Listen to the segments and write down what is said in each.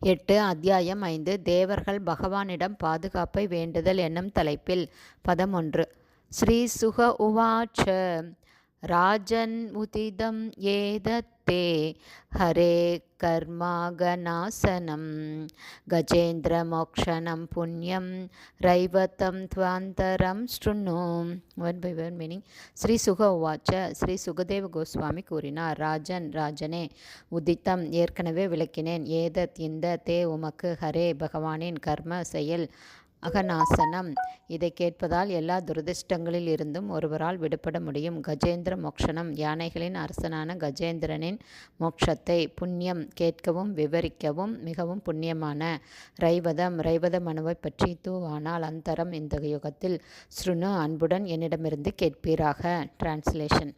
எட்டு அத்தியாயம் ஐந்து தேவர்கள் பகவானிடம் பாதுகாப்பை வேண்டுதல் என்னும் தலைப்பில். பதம் ஒன்று ஸ்ரீ சுக உவாச்ச. ராஜன் உதிதம் ஏதத் ஏதத்தே ஹரே கர்மாகநாசனம் கஜேந்திரமோக்ஷணம் புண்ணியம் ரைவத்தம் துவாந்தரம் ஸ்ருணு one by one meaning Shri Shuka உவாச்ச ஸ்ரீ சுகதேவ கோஸ்வாமி கூறினார் ராஜன் ராஜனே உதித்தம் ஏற்கனவே விளக்கினேன் ஏதத் இந்த தே உமக்கு ஹரே பகவானின் கர்ம செயல் அகநாசனம். இதை கேட்பதால் எல்லா துரதிர்ஷ்டங்களில் இருந்தும் ஒருவரால் விடுபட முடியும். கஜேந்திர மோக்ஷனம் யானைகளின் அரசனான கஜேந்திரனின் மோட்சத்தை புண்ணியம் கேட்கவும் விவரிக்கவும் மிகவும் புண்ணியமான. ரைவதம். ரைவத மனுவை பற்றி தூவானால் அந்தரம். இந்த யுகத்தில் ஸ்ருணு அன்புடன் என்னிடமிருந்து கேட்பீராக. டிரான்ஸ்லேஷன்.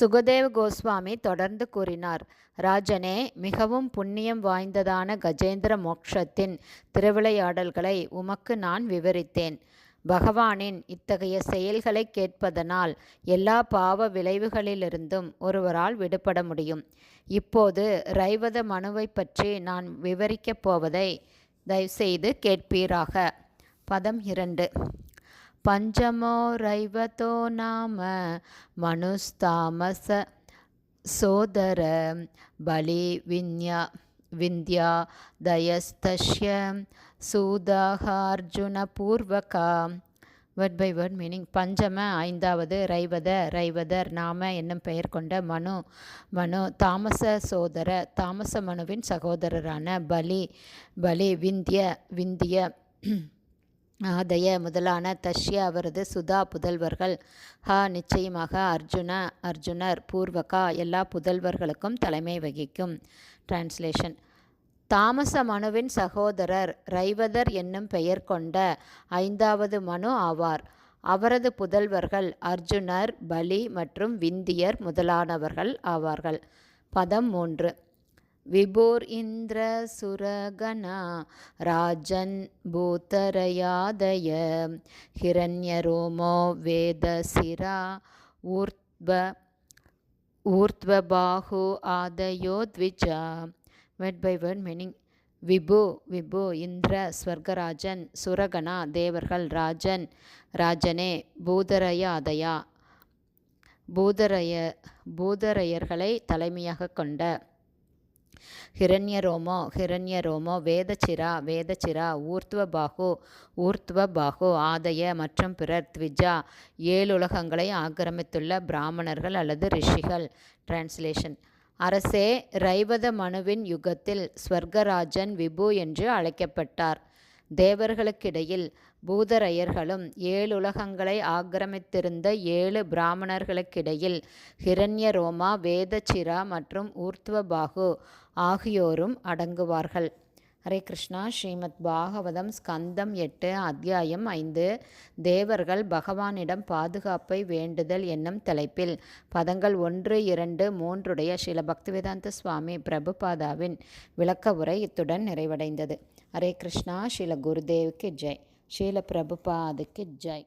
சுகதேவ் கோஸ்வாமி தொடர்ந்து கூறினார் ராஜனே மிகவும் புண்ணியம் வாய்ந்ததான கஜேந்திர மோக்ஷத்தின் திருவிளையாடல்களை உமக்கு நான் விவரித்தேன். பகவானின் இத்தகைய செயல்களை கேட்பதனால் எல்லா பாவ விளைவுகளிலிருந்தும் ஒருவரால் விடுபட முடியும். இப்போது ரைவத மனுவை பற்றி நான் விவரிக்கப் போவதை தயவுசெய்து கேட்பீராக. பதம் இரண்டு. பஞ்சமோ ரைவதோ நாம மனுஸ்தாமச சோதர பலி விந்யா விந்தியா தயஸ்தஷ்ய சூதாகார்ஜுன பூர்வகா வேர்ட் பை வேர்ட் மீனிங் பஞ்சம ஐந்தாவது ரைவத ரைவதர் நாம என்னும் பெயர் கொண்ட மனு மனு தாமச சோதர தாமச மனுவின் சகோதரரான பலி பலி விந்திய விந்திய ஆதய முதலான தஷ்ய அவரது சுதா புதல்வர்கள். ஹ நிச்சயமாக அர்ஜுன அர்ஜுனர் பூர்வகா எல்லா புதல்வர்களுக்கும் தலைமை வகிக்கும். டிரான்ஸ்லேஷன் தாமச மனுவின் சகோதரர் ரைவதர் என்னும் பெயர் கொண்ட ஐந்தாவது மனு ஆவார். அவரது புதல்வர்கள் அர்ஜுனர் பலி மற்றும் விந்தியர் முதலானவர்கள் ஆவார்கள். பதம் மூன்று. விபூர் இந்திர சுரகணா ராஜன் பூத்தரயாதய ஹிரண்யரோமோ வேதசிரா ஊர்த்வ ஊர்த்வபாகு ஆதயோ த்விஜா. வெட் பை வேர்ட் மீனிங் விபு விபு இந்திர ஸ்வர்கராஜன் சுரகணா தேவர்கள் ராஜன் ராஜனே பூதரயாதயா. பூதரய பூதரையர்களை தலைமையாக கொண்ட ஹிரண்யரோமோ ஹிரண்யரோமோ வேதச்சிரா வேதச்சிரா ஊர்த்வபாகு ஊர்த்வபாகு ஆதய மற்றும் பிறர் த்விஜா ஏழுலகங்களை ஆக்கிரமித்துள்ள பிராமணர்கள் அல்லது ரிஷிகள் டிரான்ஸ்லேஷன் அரசே ரைவத மனுவின் யுகத்தில் ஸ்வர்கராஜன் விபு என்று அழைக்கப்பட்டார் தேவர்களுக்கிடையில் பூதரையர்களும் ஏழுலகங்களை ஆக்கிரமித்திருந்த ஏழு பிராமணர்களுக்கிடையில் ஹிரண்யரோமா வேதச்சிரா மற்றும் ஊர்த்வபாகு ஆகியோரும் அடங்குவார்கள். ஹரே கிருஷ்ணா. ஸ்ரீமத் பாகவதம் ஸ்கந்தம் எட்டு அத்தியாயம் ஐந்து. தேவர்கள் பகவானிடம் பாதுகாப்பை வேண்டுதல் என்னும் தலைப்பில் பதங்கள் ஒன்று இரண்டு மூன்றுடைய ஸ்ரீல பக்திவேதாந்த சுவாமி பிரபுபாதாவின் விளக்க உரை இத்துடன் நிறைவடைந்தது. ஹரே கிருஷ்ணா. ஸ்ரீல குருதேவுக்கு ஜெய். ஸ்ரீல பிரபுபாதுக்கு ஜெய்.